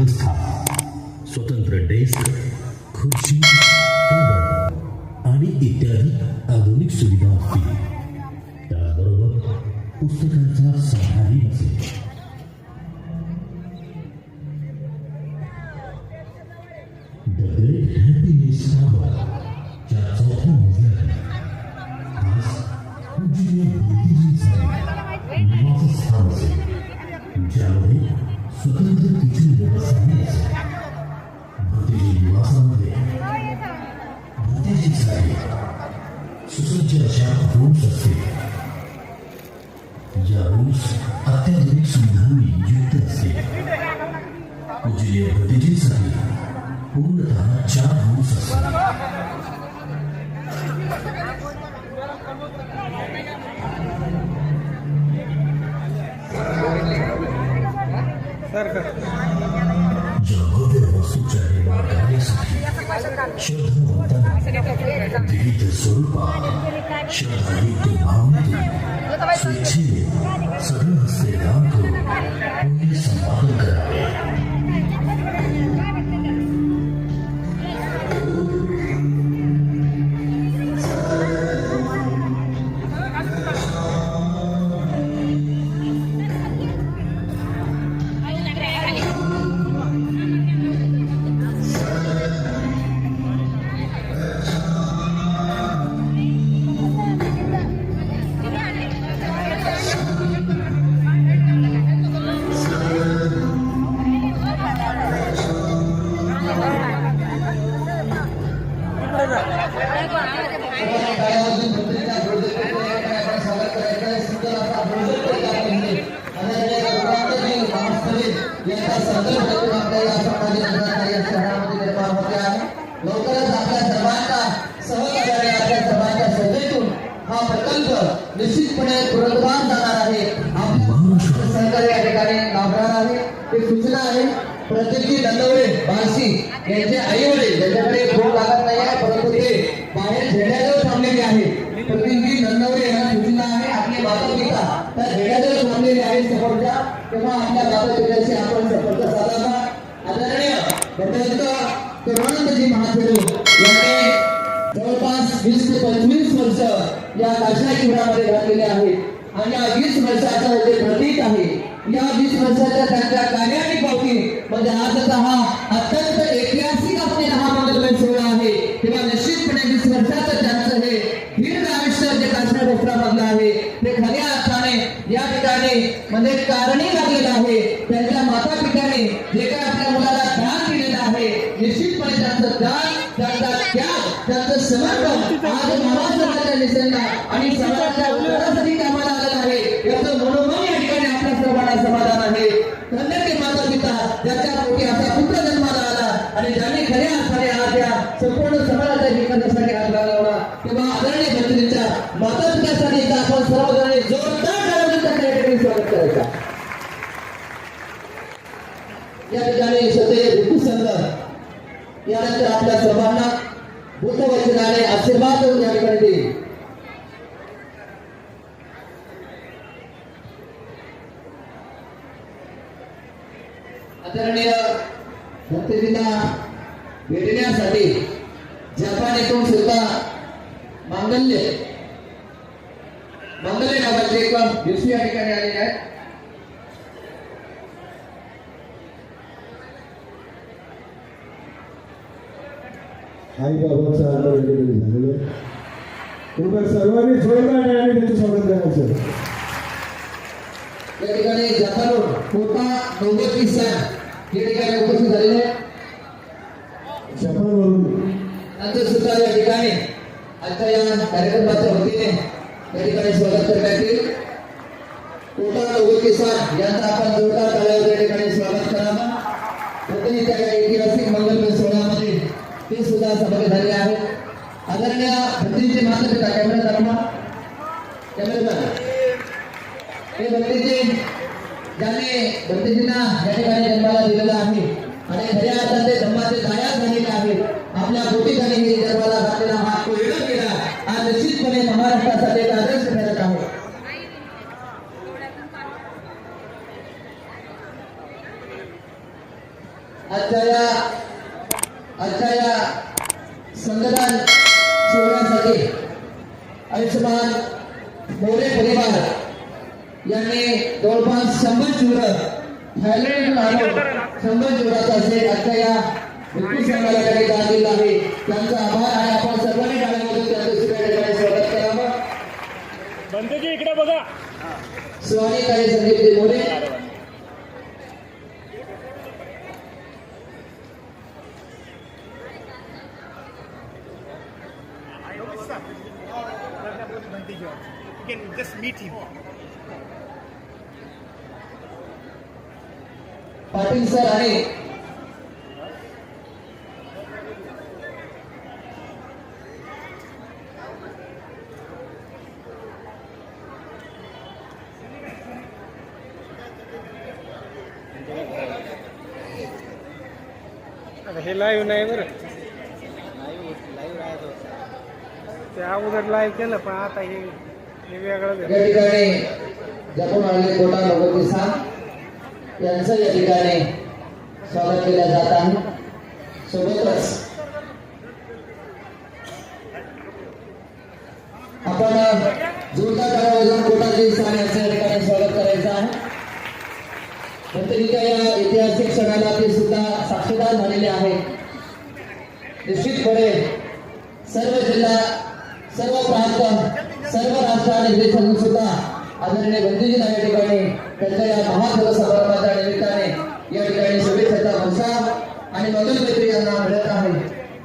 व्यवस्था. स्वतंत्र डेस्क खुर्ची आणि इत्यादी आधुनिक सुविधा असतील. त्याचबरोबर पुस्तकांचा साठाही असेल. ज्यामध्ये स्वतंत्र सुसज्ज अशा रूम्स असतील या रूम्स अत्याधुनिक सुविधांनी युक्त असतील पूजनीय पूर्णतः चार रूम्स असतील कर कर. वस्तूच्या निर्माण विविध स्वरूपात श्रद्धायुक्त स्वेच्छेने सगळं हस्ते करून पुण्य संपादन करावे लवकरच आपल्या सर्वांच्या सहकार्याने आपल्या सर्वांच्या सभेतून हा प्रकल्प निश्चितपणे पुनर्बार जाणार आहे. आपल्या सहकार्य या ठिकाणी लाभणार आहे ही सूचना आहे. प्रत्येकी दंडवडे बाळशी यांचे आई वडील ज्यांच्याकडे फोन लागत नाही आहे परंतु ते बाहेर झेड्याजवळ थांबलेले आहे प्रतिनिधी नंदवडे यांना सूचना आहे आपले माता पिता त्या झेड्याजवळ थांबलेले आहे समोरच्या तेव्हा आपल्या माता पित्याशी आपण संपर्क साधावा आदरणीय भगवंत करुणानंदजी महाथेरो यांनी जवळपास वीस ते पंचवीस वर्ष या काशा शिबिरामध्ये घातलेले आहेत. आणि या वीस वर्षाचं जे प्रतीक आहे या वीस वर्षाच्या त्यांच्या कार्याने पावती म्हणजे आजचा हा अत्यंत ऐतिहासिक आपले हा मंगलमय सोहळा आहे. तेव्हा निश्चितपणे वीस वर्षाचं त्यांचं हे दीर्घ आयुष्य जे काशा क्षेत्रामधलं आहे ते खऱ्या अर्थाने या ठिकाणी म्हणजे कारण त्यांचं समर्पण आज महाराष्ट्राच्या दिसेना आणि समाजाच्या उद्धारासाठी कामाला आलेलं आहे. याचं मनोमन या ठिकाणी आपल्या सर्वांना समाधान आहे. धन्य माता पिता ज्याच्या पोटी असा पुत्र जन्माला आला आणि ज्यांनी खऱ्या अर्थाने आज या संपूर्ण समाजाच्या विकासासाठी हात लावला तेव्हा आदरणीय मंत्रीच्या माता पित्यासाठी एकदा आपण सर्वजण जोरदार स्वागत करायचा या ठिकाणी सदैव संघ यानंतर आपल्या सर्वांना बुद्ध वचनाने या ठिकाणी देईल. आदरणीय भक्तजींना भेटण्यासाठी जपान येथून सुद्धा मांगल्य मांगल्य नावाचे एक व्यक्ती या ठिकाणी आलेले आहेत आईबाबांचं या ठिकाणी झालेलं कृपया सर्वांनी जोरदार टाळ्याने त्यांचं स्वागत करायचं या ठिकाणी जपानहून कोटा नव्वद सन या ठिकाणी उपस्थित झालेले जपानवरून. सुद्धा या ठिकाणी आजच्या या कार्यक्रमाच्या वतीने या ठिकाणी स्वागत करण्यात येईल. कोटा नव्वद किसान यांचा आपण जोरदार या ठिकाणी स्वागत करावं. ऐतिहासिक सोहळ्यामध्ये ते सुद्धा सहभागी झाले आहेत. आदरणीय प्रतिनिधी मातापिता कॅमेरा दाखवा. कॅमेरा हे भक्तीजी ज्याने भक्तीजींना या ठिकाणी जन्माला दिलेला आहे. आणि खऱ्या अर्थाने धर्माचे छाया झालेले आहेत. आपल्या बोटीखाली हे जन्माला घातलेला हा तो वेळ केला आज निश्चितपणे महाराष्ट्रासाठी एक आदर्श ठरत आहे आजच्या या आजच्या या संगदान सोहळ्यासाठी आयुष्यमान मोरे परिवार यांनी जवळपास शंभर चिवर थायलंड शंभर चिवराचा असेल आजच्या या विपुल संघाला त्यांनी दान दिलं आहे त्यांचा आभार आहे आपण सर्वांनी टाळ्यांमधून त्यांचं दुसऱ्या ठिकाणी स्वागत करावं बंदूकी इकडे बघा स्वामी काही Sandeep More You can just meet him. Patil sir आणि आता हे लाईव्ह नाही बरं ते अगोदर लाईव्ह केलं पण आता हे हे वेगळं झालं. या ठिकाणी जपून आलेले कोटा लोकपिसा यांचं या ठिकाणी स्वागत केलं जात आहे सोबतच आपण जोरदार टाळ्या वाजवून कोटाजी यांचं या ठिकाणी स्वागत करायचं आहे. प्रत्येकीच्या या ऐतिहासिक क्षणाला ते सुद्धा साक्षीदार झालेले आहेत. निश्चितपणे सर्व जिल्हा सर्व प्रांत सर्व राष्ट्र आणि सुद्धा आदरणीय बंधूजींना या ठिकाणी त्यांच्या या महासभा समारंभाच्या निमित्ताने या ठिकाणी शुभेच्छाचा वर्षाव आणि मंगल मैत्री यांना मिळत आहे.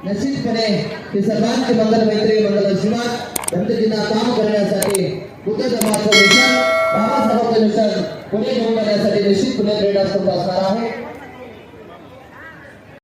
निश्चितपणे हे सर्वांचे मंगल मैत्री मंगल आशीर्वाद गांधीजींना काम करण्यासाठी बुद्ध धर्माचं मिशन बाबासाहेबांचं मिशन पुढे घेऊन जाण्यासाठी निश्चितपणे प्रेरणास्पद असणार आहे.